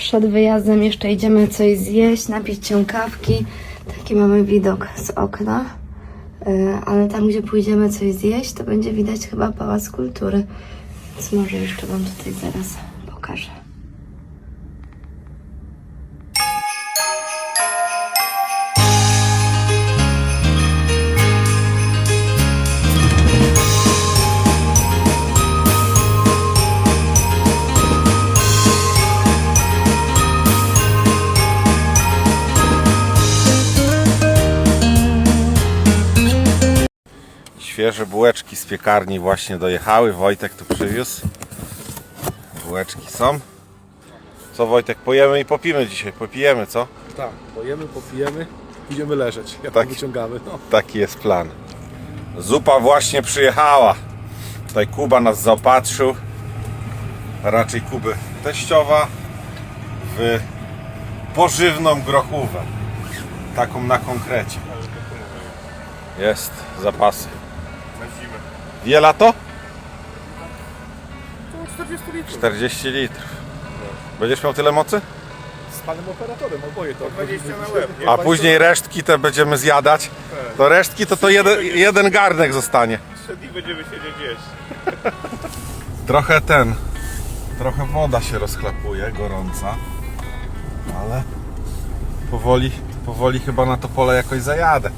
Przed wyjazdem jeszcze idziemy coś zjeść, napić się kawki. Taki mamy widok z okna. Yy, Ale tam, gdzie pójdziemy coś zjeść, to będzie widać chyba Pałac Kultury. Więc może jeszcze Wam tutaj zaraz pokażę. Świeże bułeczki z piekarni właśnie dojechały. Wojtek tu przywiózł. Bułeczki są. Co Wojtek, pojemy i popijemy dzisiaj. Popijemy, co? Tak, pojemy, popijemy, idziemy leżeć. Jak Tak. wyciągamy. No. Taki jest plan. Zupa właśnie przyjechała. Tutaj Kuba nas zaopatrzył. Raczej Kuby teściowa w pożywną grochówę. Taką na konkrecie. Jest, zapasy. Wiela to? 40 litrów. 40 litrów. Będziesz miał tyle mocy? Z panem operatorem, oboje to. 20 na łeb, nie? A później resztki te będziemy zjadać. To resztki to to jeden, jeden garnek zostanie. Trzy dni będziemy siedzieć jeść. Trochę ten, trochę woda się rozchlapuje, gorąca, ale powoli, powoli chyba na to pole jakoś zajadę.